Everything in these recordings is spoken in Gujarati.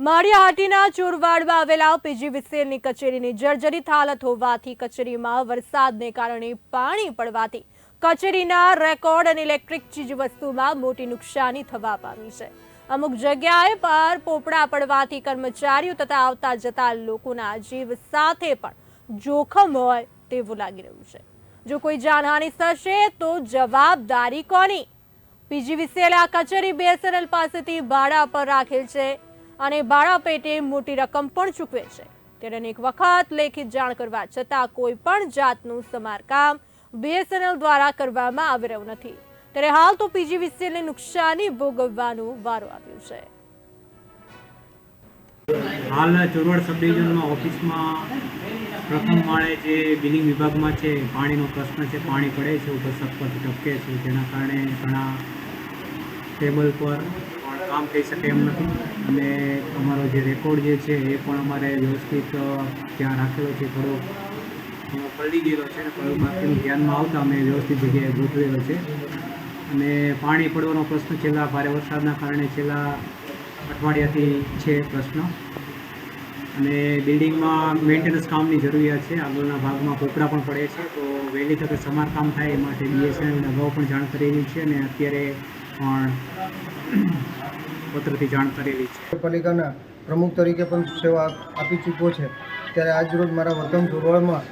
માળિયાહાટીના ચોરવાડમાં આવેલા પીજીવીસીએલની કચેરીની જર્જરિત હાલત હોવાથી કચેરીમાં વરસાદને કારણે પાણી પડવાથી કચેરીના રેકોર્ડ અને ઇલેક્ટ્રિક ચીજવસ્તુમાં મોટી નુકસાની થવા પામી છે. અમુક જગ્યાએ પર પોપડા પડવાથી કર્મચારીઓ તથા આવતા જતા લોકોના જીવ સાથે પણ જોખમ હોય તેવું લાગી રહ્યું છે. જો કોઈ જાનહાનિ થશે તો જવાબદારી કોની? પીજીવીસીએલ આ કચેરી બીએસએનએલ પાસેથી ભાડા પર રાખેલ છે અને ભાડા પેટે મોટી રકમ પણ ચૂકવે છે. ત્યારે અનેક વખત લેખિત જાણ કરવા છતાં કોઈ પણ જાતનું સમારકામ બીએસએનએલ દ્વારા કરવામાં આવી રહ્યું નથી. ત્યારે હાલ તો પીજીવીસીએલને નુકસાની ભોગવવાનો વારો આવ્યો છે. હાલ ચોરવાડ સબ ડિવિઝનમાં ઓફિસમાં પ્રથમ માળે જે બિલિંગ વિભાગમાં છે, પાણીનો પ્રશ્ન છે, પાણી પડે છે, ઉપર છત પરથી ટપકે છે. જેના કારણે ઘણા ટેબલ પર કામ થઈ શકે એમ નથી. અને અમારો જે રેકોર્ડ જે છે એ પણ અમારે વ્યવસ્થિત ત્યાં રાખેલો છે. થોડો પલળી ગયેલો છે ને પણ બાકીનું ધ્યાનમાં આવતા અમે વ્યવસ્થિત જગ્યાએ ગોઠવેલો છે. અને પાણી પડવાનો પ્રશ્ન છેલ્લા ભારે વરસાદના કારણે છેલ્લા અઠવાડિયાથી છે પ્રશ્ન. અને બિલ્ડિંગમાં મેન્ટેનન્સ કામની જરૂરિયાત છે. આગળના ભાગમાં કોપરા પણ પડે છે. તો વહેલી તકે સમારકામ થાય એ માટે બીએસએનએલ અગાઉ પણ જાણ કરેલી છે. અને અત્યારે પણ પત્રથી જાણ કરેલી છે. પાલિકાના પ્રમુખ તરીકે પણ સેવા આપી ચૂક્યો છે. ત્યારે આજરોજ મારા વતન ધોરવાડમાં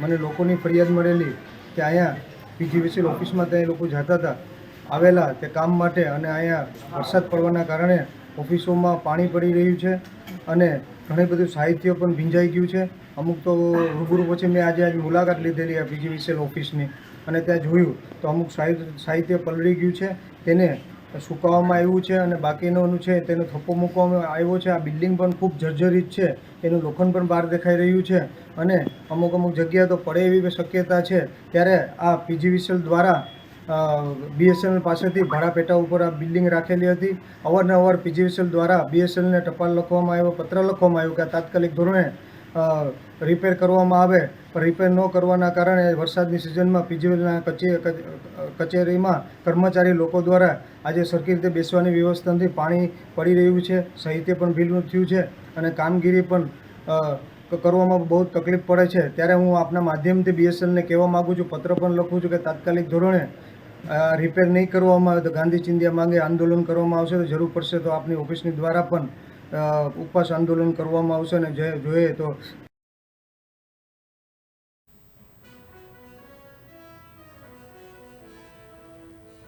મને લોકોની ફરિયાદ મળેલી કે અહીંયા પીજીવીસી ઓફિસમાં ત્યાં લોકો જતા હતા, આવેલા તે કામ માટે અને અહીંયા વરસાદ પડવાના કારણે ઓફિસોમાં પાણી પડી રહ્યું છે અને ઘણી બધું સાહિત્ય પણ ભીંજાઈ ગયું છે. અમુક તો રૂબરૂ પછી મેં આજે આજે મુલાકાત લીધેલી આ પીજીવીસીએલ ઓફિસની અને ત્યાં જોયું તો અમુક સાહિત્ય પલળી ગયું છે. તેને સુકાવવામાં આવ્યું છે અને બાકીનું છે, તેનો થપ્પો મૂકવામાં આવ્યો છે. આ બિલ્ડિંગ પણ ખૂબ જર્જરિત છે. તેનું લોખંડ પણ બહાર દેખાઈ રહ્યું છે અને અમુક અમુક જગ્યા તો પડે એવી શક્યતા છે. ત્યારે આ પીજીવીસીએલ દ્વારા બીએસએનએલ પાસેથી ભાડા પેટા ઉપર આ બિલ્ડિંગ રાખેલી હતી. અવારનવાર પીજીવીસીએલ દ્વારા બીએસએનએલને ટપાલ લખવામાં આવ્યો, પત્ર લખવામાં આવ્યો કે તાત્કાલિક ધોરણે રિપેર કરવામાં આવે. પણ રિપેર ન કરવાના કારણે વરસાદની સિઝનમાં પીજીવીએલના કચેરીમાં કર્મચારી લોકો દ્વારા આજે સરખી રીતે બેસવાની વ્યવસ્થા નથી પાણી પડી રહ્યું છે સાહિત્ય પણ ભીલું થયું છે અને કામગીરી પણ કરવામાં બહુ તકલીફ પડે છે. ત્યારે હું આપના માધ્યમથી બીએસએલને કહેવા માગું છું, પત્ર પણ લખું છું કે તાત્કાલિક ધોરણે રિપેર નહીં કરવામાં આવે તો ગાંધી ચિંધ્યા માંગે આંદોલન કરવામાં આવશે તો જરૂર પડશે તો આપની ઓફિસની દ્વારા પણ ઉપવાસ આંદોલન કરવામાં આવશે અને જોઈએ તો